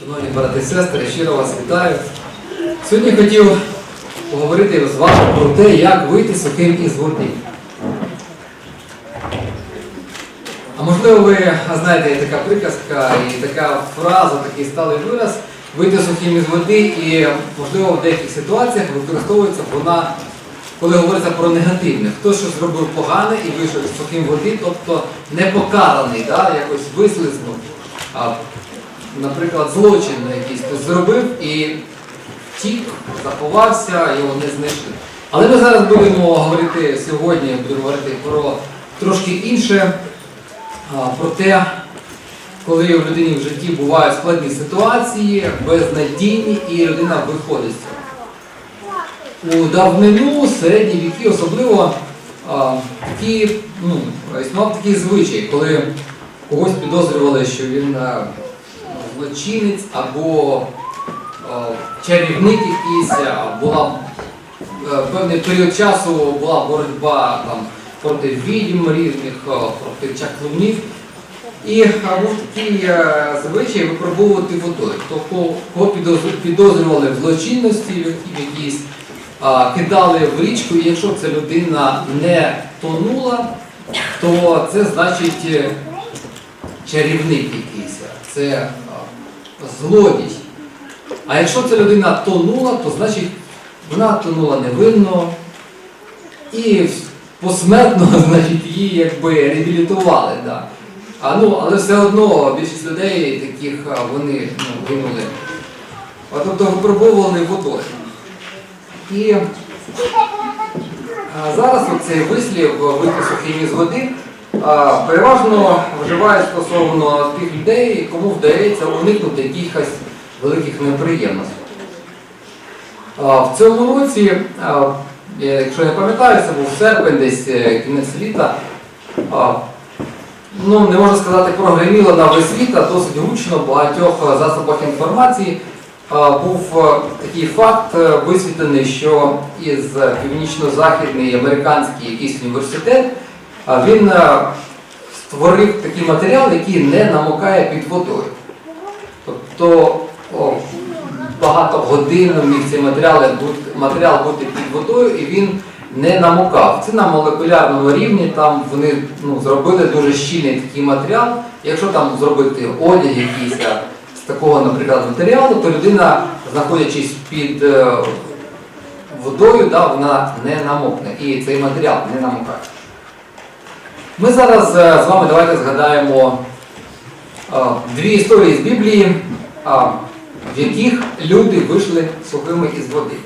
Шановні брати і сестри, щиро вас вітаю. Сьогодні хотів поговорити з вами про те, як вийти сухим із води. А можливо, ви знаєте, є така приказка і така фраза, такий сталий вираз вийти сухим із води, і можливо в деяких ситуаціях використовується вона, коли говориться про негативне. Хто щось зробив погане і вийшов з сухим води, тобто не покараний, да, якось вислизнув. Наприклад, злочин якийсь хтось зробив і втік, заховався, його не знайшли. Але ми зараз будемо говорити сьогодні, будемо говорити про трошки інше, про те, коли в людині в житті бувають складні ситуації, безнадійні, і людина виходить. У давнину, середні віки, особливо такі, ну, існував такий звичай, коли когось підозрювали, що він злочинець або чарівник якийсь, а, була е, певний період часу була боротьба там, проти відьм різних, проти чаклунів. І був такий е, звичай випробовувати водою. Тобто, кого підозрювали в злочинності в кидали в річку, і якщо ця людина не тонула, то це значить е, чарівник якийсь, це злодій. А якщо ця людина тонула, то значить вона тонула невинно і посмертно, значить, її якби реабілітували. Да. А, ну, але все одно більшість людей таких вони ну, гинули. А, тобто випробовували водою. І а, зараз цей вислів вийти сухим із води переважно вживають стосовно тих людей, кому вдається уникнути якихось великих неприємностей. В цьому році, якщо я пам'ятаю, це був серпень, десь е, кінець літа. Ну, не можна сказати, прогреміло на весь світ, а досить гучно в багатьох засобах інформації. Був е, такий факт е, висвітлений, що із північно-західний американський якийсь університет він е, створив такий матеріал, який не намокає під водою. Тобто о, багато годин міг цей матеріал бути, матеріал бути під водою і він не намокав. Це на молекулярному рівні, там вони ну, зробили дуже щільний такий матеріал. Якщо там зробити одяг якийсь з такого, наприклад, матеріалу, то людина, знаходячись під е, водою, да, вона не намокне. І цей матеріал не намокає. Ми зараз е, з вами давайте згадаємо е, дві історії з Біблії, в яких люди вийшли сухими із води.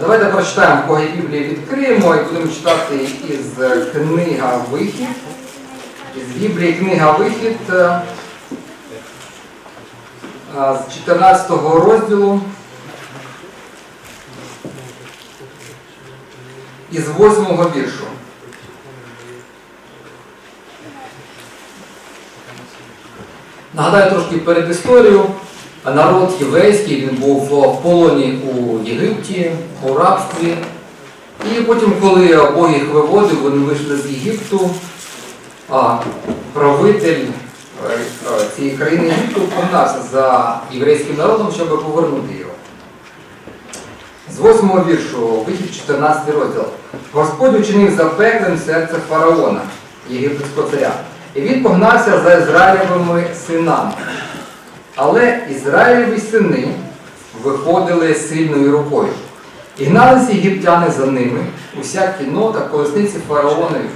Давайте прочитаємо, кого є Біблія, відкриємо і будемо читати із е, книга Вихід. Із Біблії книга Вихід е, з 14 розділу. Із 8 віршу. Нагадаю трошки перед історією. Народ єврейський він був в полоні у Єгипті, у рабстві. І потім, коли Бог їх виводив, вони вийшли з Єгипту, а правитель е, е, цієї країни Єгипту погнався за єврейським народом, щоб повернути його. З 8 віршу, вихід 14 розділ. Господь учинив запеклим серце фараона, єгипетського царя, і він погнався за Ізраїлевими синами. Але Ізраїлеві сини виходили сильною рукою. І гналися єгиптяни за ними, уся кінота, колесниці фараонові,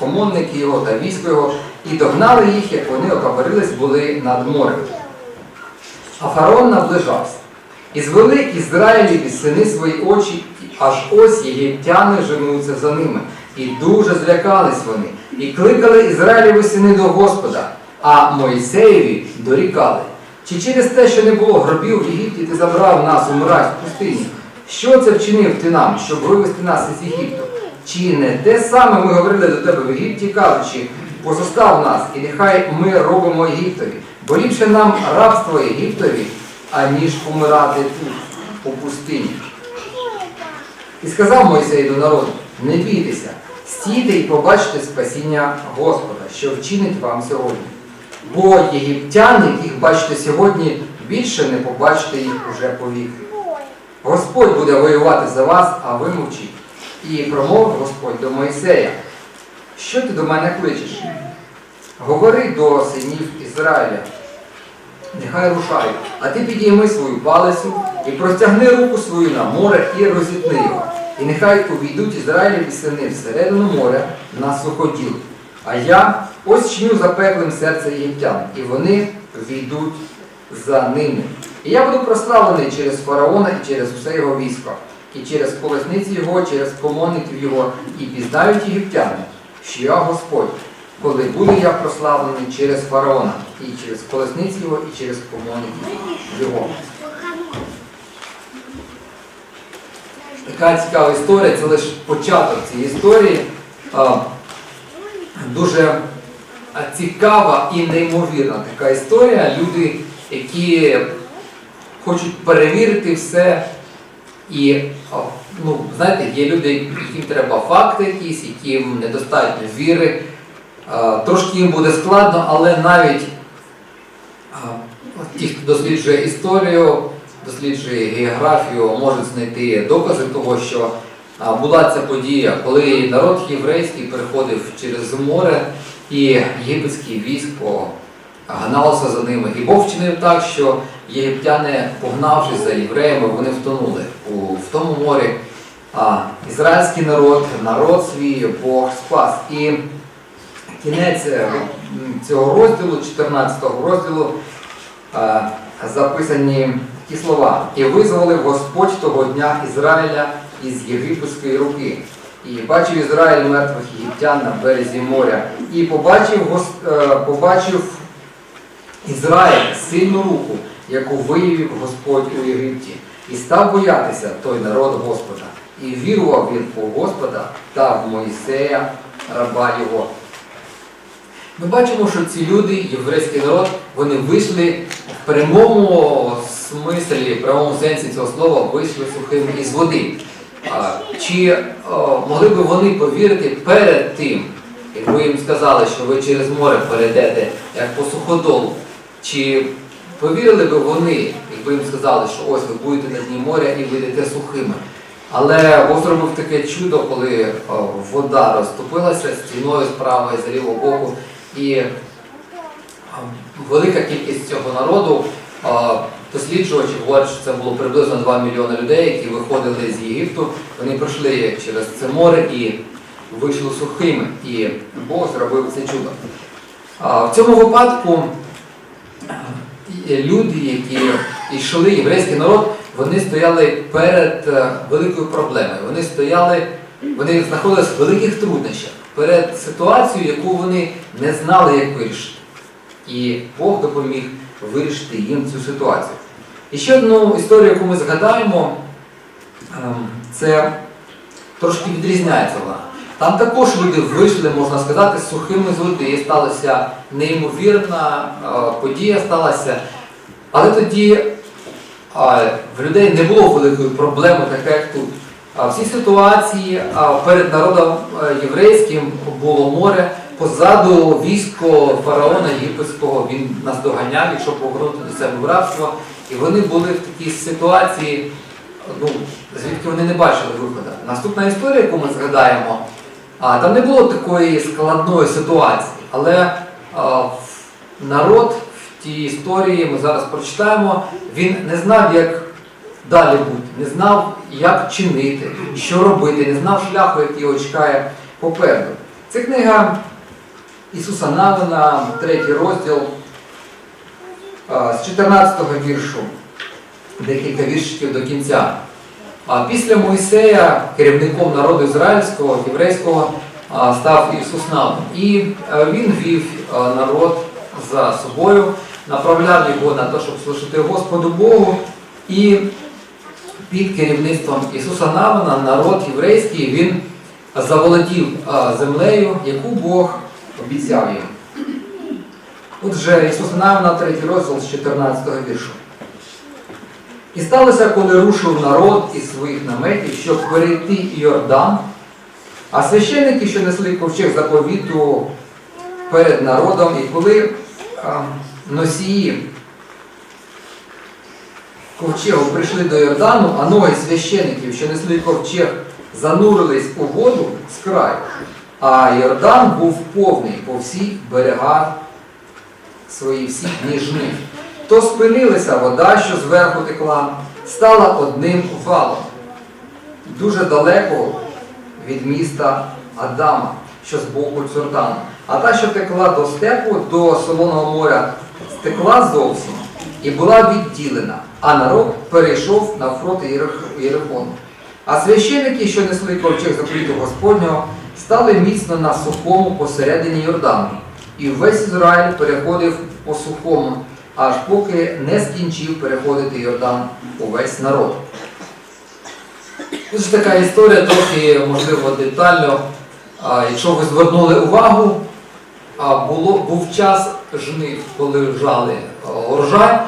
комонники його та військо його, і догнали їх, як вони окабарились були над морем. А фараон наближався. І звели Ізраїліві сини свої очі, аж ось єгиптяни женуться за ними. І дуже злякались вони, і кликали Ізраїлеві сини до Господа, а Мойсеєві дорікали. Чи через те, що не було гробів в Єгипті, ти забрав нас умирать в пустині? Що це вчинив ти нам, щоб вивести нас із Єгипту? Чи не те саме ми говорили до тебе в Єгипті, кажучи, позостав нас, і нехай ми робимо Єгиптові, бо ліпше нам рабство Єгиптові, аніж помирати тут, у пустині. І сказав Мойсей до народу, не бійтеся, стійте і побачите спасіння Господа, що вчинить вам сьогодні. Бо єгиптяни, яких бачите сьогодні, більше не побачите їх уже повік. Господь буде воювати за вас, а ви мовчіть. І промовив Господь до Мойсея, що ти до мене кличеш? Говори до синів Ізраїля, нехай рушають, а ти підійми свою палицю і простягни руку свою на море і розітни його. І нехай увійдуть Ізраїлеві сини всередину моря на суходіл. А я ось чиню запеклим серце єгиптян, і вони війдуть за ними. І я буду прославлений через фараона і через усе його військо, і через колесниці його, через комонників його, і пізнають єгиптяни, що я Господь, коли буду я прославлений через фараона, і через колесниці його, і через комонників його. Така цікава історія, це лише початок цієї історії. Дуже цікава і неймовірна така історія. Люди, які хочуть перевірити все. І, ну, знаєте, є люди, яким треба факти якісь, яким недостатньо віри. Трошки їм буде складно, але навіть ті, хто досліджує історію, досліджує географію, можуть знайти докази того, що була ця подія, коли народ єврейський переходив через море, і єгипетське військо гналося за ними. І Бог вчинив так, що єгиптяни, погнавшись за євреями, вони втонули в тому морі. А ізраїльський народ, народ свій Бог спас. І кінець е, цього розділу, 14 розділу, е, записані такі слова. І визволив Господь того дня Ізраїля із єгипетської руки. І бачив Ізраїль мертвих єгиптян на березі моря. І побачив, е, побачив Ізраїль сильну руку, яку виявив Господь у Єгипті, і став боятися той народ Господа. І вірував він у Господа та в Моїсея, раба його. Ми бачимо, що ці люди, єврейський народ, вони вийшли прямому смислі, прямому сенсі цього слова, вийшли сухими із води. Чи могли б вони повірити перед тим, як ви їм сказали, що ви через море перейдете як по суходолу? Чи повірили б вони, якби їм сказали, що ось ви будете на дні моря і вийдете сухими? Але Бог зробив таке чудо, коли вода розтопилася стіною справа і з лівого боку, і велика кількість цього народу, досліджувачі говорять, що це було приблизно 2 мільйони людей, які виходили з Єгипту. Вони пройшли через це море і вийшли сухими. І Бог зробив це чудо. В цьому випадку люди, які йшли, єврейський народ, вони стояли перед е, великою проблемою. Вони стояли, вони знаходилися в великих труднощах перед ситуацією, яку вони не знали, як вирішити. І Бог допоміг вирішити їм цю ситуацію. І ще одну історію, яку ми згадаємо, ем, це трошки відрізняється вона. Там також люди вийшли, можна сказати, сухими з води. Сталася неймовірна е, подія сталася. Але тоді в людей не було великої проблеми, така як тут. А в цій ситуації перед народом е, єврейським було море, позаду військо фараона єгипетського він нас доганяв, якщо повернути до себе в рабство. І вони були в такій ситуації, ну, звідки вони не бачили виходу. Наступна історія, яку ми згадаємо, а, там не було такої складної ситуації, але а, народ в тій історії ми зараз прочитаємо, він не знав, як далі бути, не знав, як чинити, що робити, не знав шляху, який його чекає попереду. Це книга Ісуса Навина, третій розділ з 14-го віршу, декілька віршиків до кінця. А після Мойсея керівником народу ізраїльського, єврейського став Ісус Навин. І е, він вів е, народ за собою, направляв його на те, щоб служити Господу Богу. І під керівництвом Ісуса Навина народ єврейський він заволодів землею, яку Бог обіцяв їм. Отже, Ісус Навина, третій розділ з 14 віршу. І сталося, коли рушив народ із своїх наметів, щоб перейти Йордан, а священники, що несли ковчег заповіту перед народом, і коли а, носії ковчегу прийшли до Йордану, а ноги священиків, що несли ковчег, занурились у воду з краю, а Йордан був повний по всіх берегах свої всі ніжних. То спинилася вода, що зверху текла, стала одним валом, дуже далеко від міста Адама, що з боку Йордану. А та, що текла до степу, до Солоного моря, стекла зовсім і була відділена, а народ перейшов навпроти Єрих- Єрихону. А священики, що несли ковчег заповіту Господнього, стали міцно на сухому посередині Йордану. І весь Ізраїль переходив по сухому, аж поки не скінчив переходити Йордан увесь народ. Тут ж така історія, трохи, можливо, детально. Якщо ви звернули увагу, було, був час жнив, коли жали а, урожай,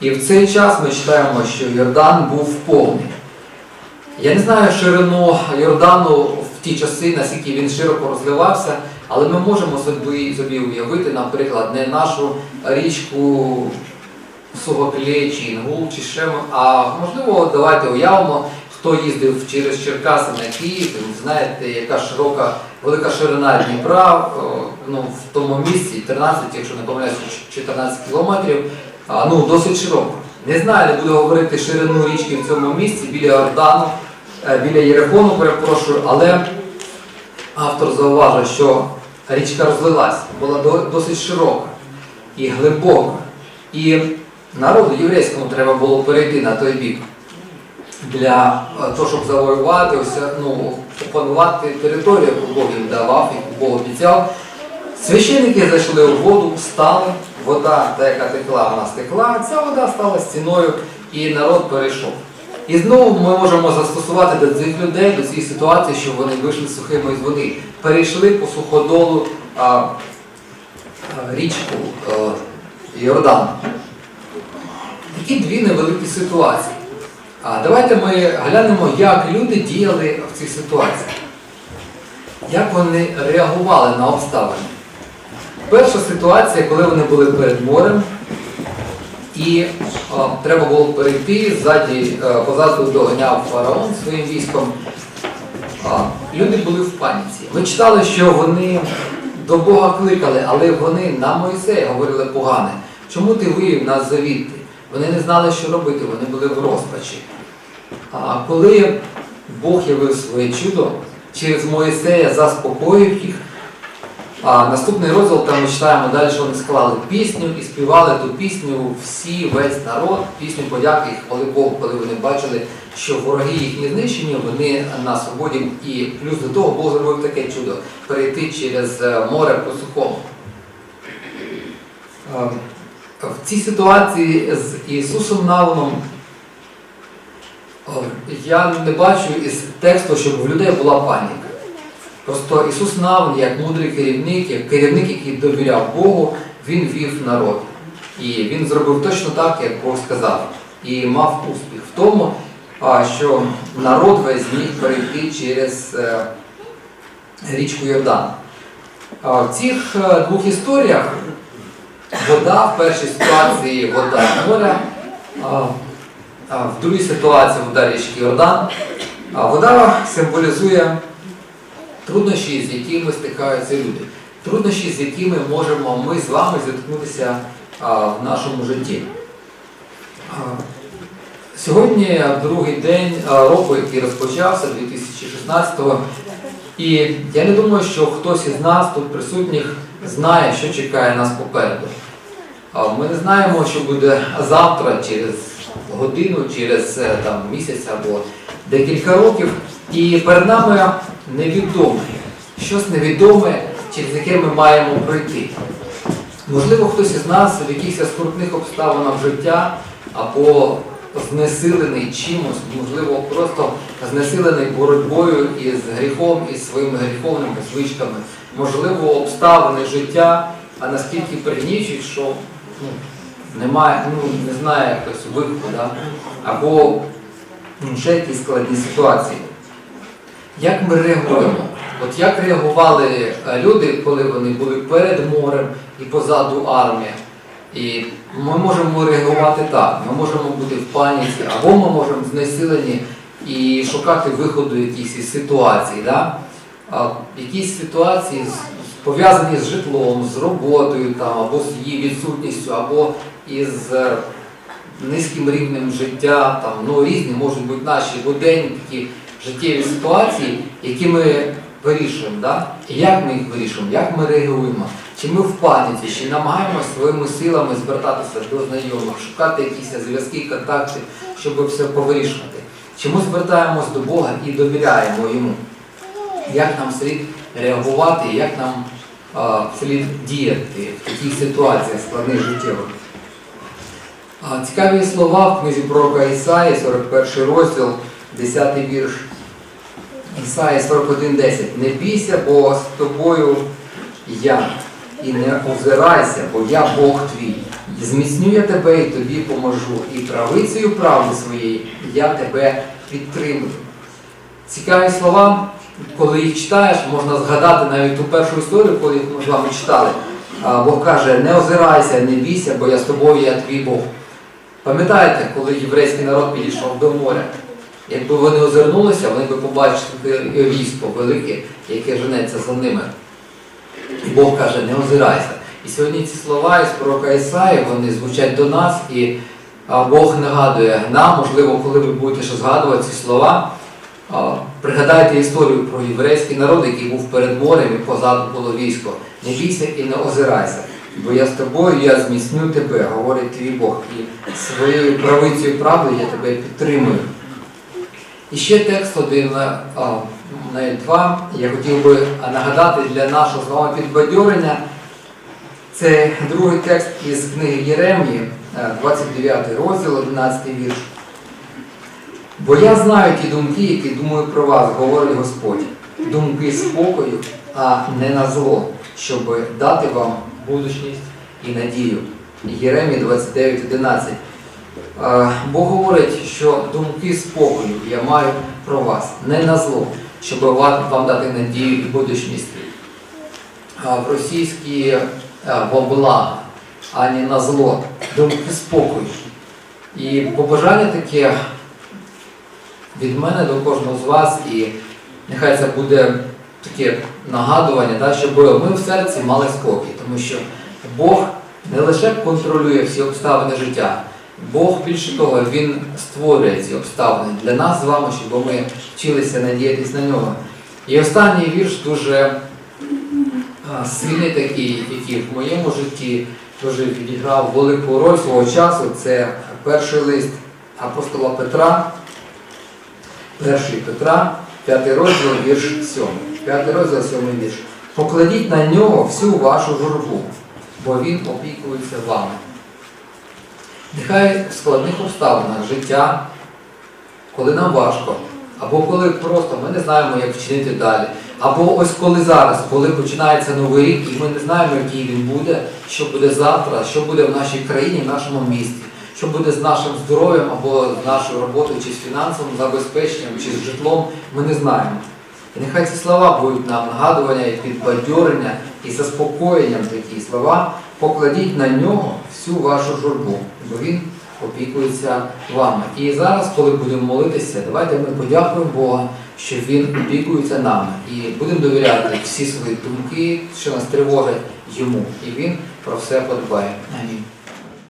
і в цей час ми читаємо, що Йордан був повний. Я не знаю ширину Йордану ті часи, наскільки він широко розливався, але ми можемо собі, собі уявити, наприклад, не нашу річку Сугоклей чи Інгул, чи ще, а можливо, давайте уявимо, хто їздив через Черкаси на Київ, знаєте, яка широка, велика ширина Дніпра, ну, в тому місці 13, якщо не помиляюся, 14 кілометрів, ну, досить широко. Не знаю, не буду говорити ширину річки в цьому місці, біля Ордану, е, біля Єрихону, перепрошую, але автор зауважує, що річка розлилась, була досить широка і глибока. І народу єврейському треба було перейти на той бік для е, того, щоб завоювати, ну, опанувати територію, яку Бог їм давав, яку Бог обіцяв. Священники зайшли у воду, стали, вода, та яка текла, вона стекла, ця вода стала стіною, і народ перейшов. І знову ми можемо застосувати до цих людей, до цієї ситуації, що вони вийшли сухими з води, перейшли по суходолу а, річку а, Йордан. Такі дві невеликі ситуації. А давайте ми глянемо, як люди діяли в цих ситуаціях. Як вони реагували на обставини. Перша ситуація, коли вони були перед морем, і а, треба було перейти ззаді, а, позаду доганяв фараон своїм військом. А, люди були в паніці. Ми читали, що вони до Бога кликали, але вони на Мойсея говорили погане. Чому ти вивів нас завідти? Вони не знали, що робити, вони були в розпачі. А коли Бог явив своє чудо, через Моїсея заспокоїв їх, а наступний розділ там ми читаємо далі, що вони склали пісню і співали ту пісню всі, весь народ, пісню подяки і хвали Богу, коли вони бачили, що вороги їхні знищені, вони на свободі. І плюс до того Бог зробив таке чудо перейти через е, море по сухому. Е, В цій ситуації з Ісусом Навином Я не бачу із тексту, щоб в людей була паніка. Просто Ісус Навин, як мудрий керівник, як керівник, який довіряв Богу, він вів народ. І він зробив точно так, як Бог сказав, і мав успіх в тому, що народ весь зміг перейти через е, річку Йордан. В цих е, двох історіях вода в першій ситуації вода моря. В другій ситуації вода річки Йордан. Вода символізує труднощі, з якими стикаються люди. Труднощі, з якими можемо ми з вами зіткнутися в нашому житті. Сьогодні другий день року, який розпочався 2016-го. І я не думаю, що хтось із нас тут присутніх знає, що чекає нас попереду. Ми не знаємо, що буде завтра, через годину, через е, там, місяць або декілька років. І перед нами невідоме, щось невідоме, через яке ми маємо пройти. Можливо, хтось із нас в якихось скрутних обставинах життя або знесилений чимось, можливо, просто знесилений боротьбою із гріхом, із своїми гріховними звичками, можливо, обставини життя, а наскільки пригнічують, що ну, немає, ну, не знає якось виходу, да? або ще якісь складні ситуації. Як ми реагуємо? От як реагували е, люди, коли вони були перед морем і позаду армія? І ми можемо реагувати так. Ми можемо бути в паніці, або ми можемо знесилені і шукати виходу якісь із ситуацій. Да? Якісь ситуації пов'язані з житлом, з роботою там, або з її відсутністю, або із е, низьким рівнем життя, там, ну, різні можуть бути наші буденні такі життєві ситуації, які ми вирішуємо. Да? Як ми їх вирішуємо, як ми реагуємо? Чи ми в паніці, чи намагаємося своїми силами звертатися до знайомих, шукати якісь зв'язки, контакти, щоб все повирішувати? Чи ми звертаємось до Бога і довіряємо йому? Як нам слід реагувати, як нам а, слід діяти в таких ситуаціях складних життєвих? Цікаві слова в книзі пророка Ісаї, 41 розділ, 10 вірш. Ісаї 41.10. Не бійся, бо з тобою я, і не озирайся, бо я Бог твій. Зміцню я тебе і тобі поможу, і правицею правди своєї я тебе підтримую. Цікаві слова, коли їх читаєш, можна згадати навіть ту першу історію, коли ми з вами читали. Бог каже, не озирайся, не бійся, бо я з тобою, я твій Бог. Пам'ятаєте, коли єврейський народ підійшов до моря? Якби вони озирнулися, вони б побачили військо велике, яке женеться за ними. Бог каже, не озирайся. І сьогодні ці слова із пророка Ісаї, вони звучать до нас, і Бог нагадує нам, можливо, коли ви будете ще згадувати ці слова, пригадайте історію про єврейський народ, який був перед морем і позаду було військо. Не бійся і не озирайся. Бо я з тобою, я зміцню тебе, говорить твій Бог, і своєю правицею правди я тебе підтримую. І ще текст один, а, два, я хотів би нагадати для нашого з вами підбадьорення. Це другий текст із книги Єремії, е, 29 розділ, 11 вірш. Бо я знаю ті думки, які думаю про вас, говорить Господь. Думки спокою, а не на зло, щоб дати вам будучність і надію. Єремії 29, 11. Е, Бог говорить, що думки спокою я маю про вас, не на зло, щоб вам дати надію і будучність. В російській благо, а не на зло, думки спокою. І побажання таке від мене до кожного з вас, і нехай це буде таке нагадування, да, щоб ми в серці мали спокій, тому що Бог не лише контролює всі обставини життя, Бог більше того, Він створює ці обставини для нас з вами, щоб ми вчилися надіятись на нього. І останній вірш дуже сильний такий, який в моєму житті дуже відіграв велику роль свого часу. Це перший лист апостола Петра, перший Петра, п'ятий розділ, вірш сьомий. П'ятий розділ, сьомий вірш. Покладіть на нього всю вашу журбу, бо він опікується вами. Нехай в складних обставинах життя, коли нам важко, або коли просто ми не знаємо, як вчинити далі, або ось коли зараз, коли починається новий рік, і ми не знаємо, який він буде, що буде завтра, що буде в нашій країні, в нашому місті, що буде з нашим здоров'ям або з нашою роботою, чи з фінансовим забезпеченням, чи з житлом, ми не знаємо. І нехай ці слова будуть нам нагадування і підбадьорення, і заспокоєнням такі слова. Покладіть на нього всю вашу журбу, бо він опікується вами. І зараз, коли будемо молитися, давайте ми подякуємо Бога, що Він опікується нами. І будемо довіряти всі свої думки, що нас тривожать йому. І він про все подбає. Амінь.